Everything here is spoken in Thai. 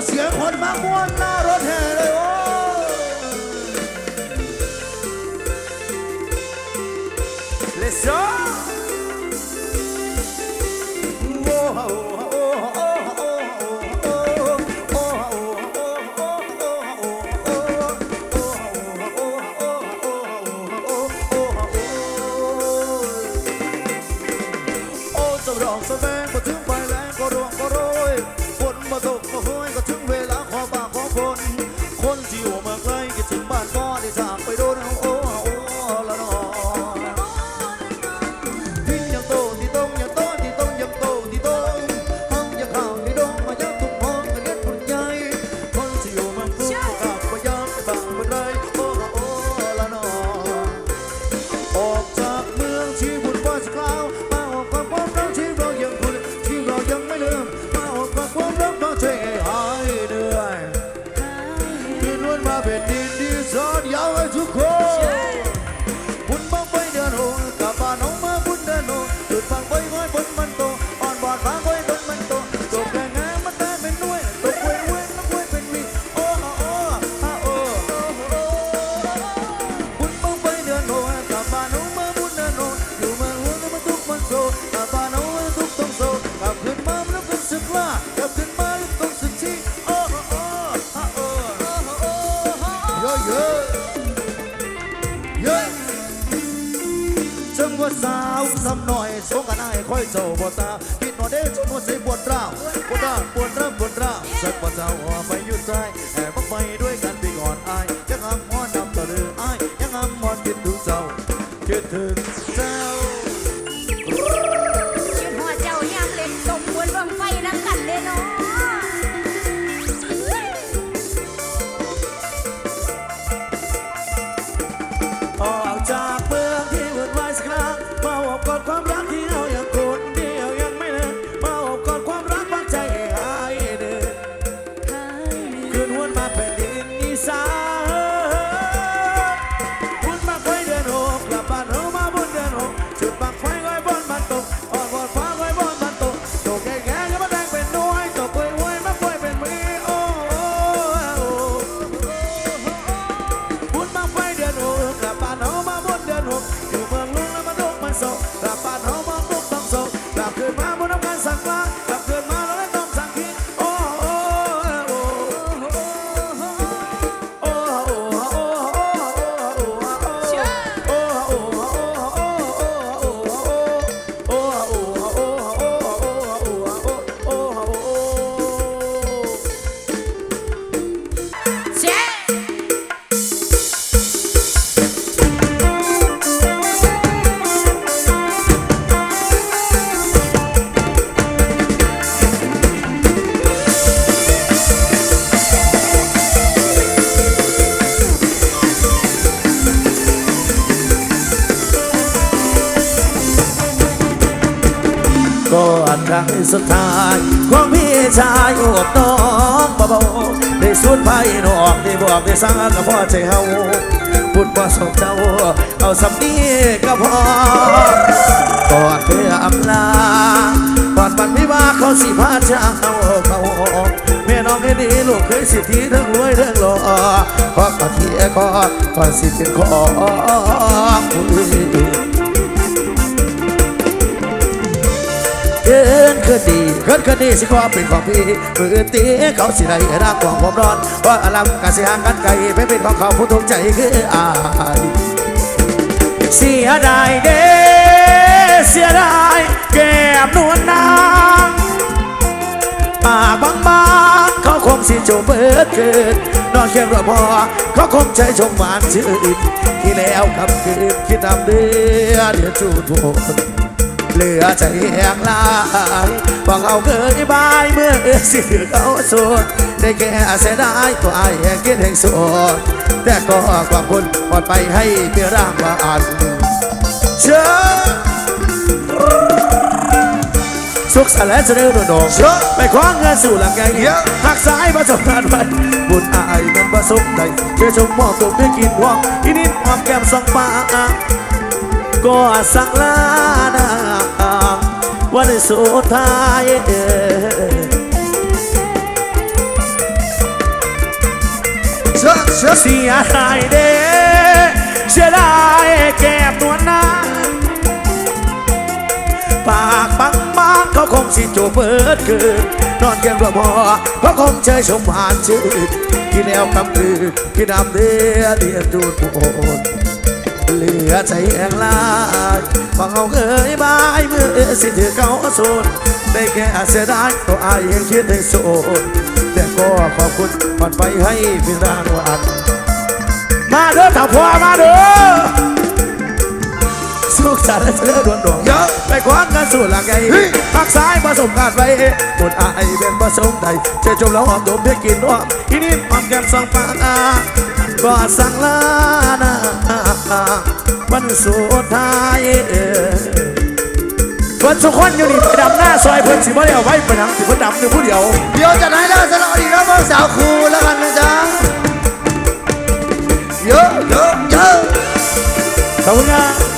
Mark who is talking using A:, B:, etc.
A: Let's go. าวซ้ำหน่อยสงกันไอ้คอยเจ้าบ่ตาพี่หน่อยเด้อชนวนใส่ปวดร้าวปวดร้าวปวดร้าวปวดร้าวสักบ่เจ้า ครั้งสุดท้า
B: ยของพี่ชายโอบน้องเบาๆได้สูญไปนอกได้บอกได้สร้างกับพ่อใจเฮาพูดว่าสองเจ้า เอาสำนีก็พอก่อนเพื่ออำลาก่อนวันวิวาเขาสิพาเจ้าเขาแม่น้องให้ดีลูกเคยสิทธิเรื่องรวยเรื่องหล่อขอกอดเทียกอดก่อนสิเป็นของผู้อื่ นเกินคืนดีเกินคืนดีสิขอเป็นของพี่มือตีเขาสิได้รักของผมร้อนว่าอลัมกะสิห่างกันไกลไปเป็นของเขาผู้ทุกใจคืออายเสียดายเด้เสียดายแก้มนวลนางปากบางๆเขาคงสิจมเบิดเกิดนอนเคียงรอพอเขาคงใจชมหวานชื่นที่แล้วคำคืนคิดนำเดือเดือดจูดโท เหลือใจแหงลายฟังเอาเคยบายเมื่อเอื้อสิเขาสุดได้แค่เสียดายตัวไอ้แห่งคิดแห่งสุดแต่ก็ความคุณปลอดไปให้เพียงร่างว่าอันเชื่อสุขสันต์และเจริญโดดๆไปคว้างเงินสู่หลังไงหักสายประสบการณ์ไว้บุญอายมันประสบใจเชื่อชมมอบตกได้กินวอกอีนิดหอมแก้มสองปาก ก็สักลาดาวันสุดท้ายเออเสียดายเด้เสียดายแก้มนวลนาปากบางบางๆเขาคงสิโจเปิดเกินนอนเกียงกระพอเขาคงเชยชมหวานชื่นกินแล้วกำลือกินน้ำเดียเดียดูดโอน เหลือใจแองลายฟังเอาเคยบายเมื่อสิถือเขาโซนได้แค่เสียดายตัวอายยังคิดให้โซนแต่ก็ขอบคุณผ่านไปให้เป็นรางวัลมาเด้อถ้าพ่อมาเด้อ สุขสันต์เสือดวนดวง
A: เยอะ
B: ไปคว้างกันสู่หลังไงพักซ้ายผสมกันไว้หมดอายเป็นผสมใดเจะจมแล้วหอมดมเพื่อกินว่าอีนี่หอมแก้มสองปากอาก็สั่งลานาวันสุดท้ายเพิ่นสุขคนอยู่นี่ไปดำหน้าซอยเพิ่นสิบ่ได้เอาไว้ไปหนังสิเพิ่นดำอยู่ผู้เดียว
A: เดี๋ยวจะไหนแล้วสำหรับอีกแล้วเบอร์สาวครูแล้วกันนะจ๊ะเยอะเยอะเยอะ
B: ขอบคุณครับ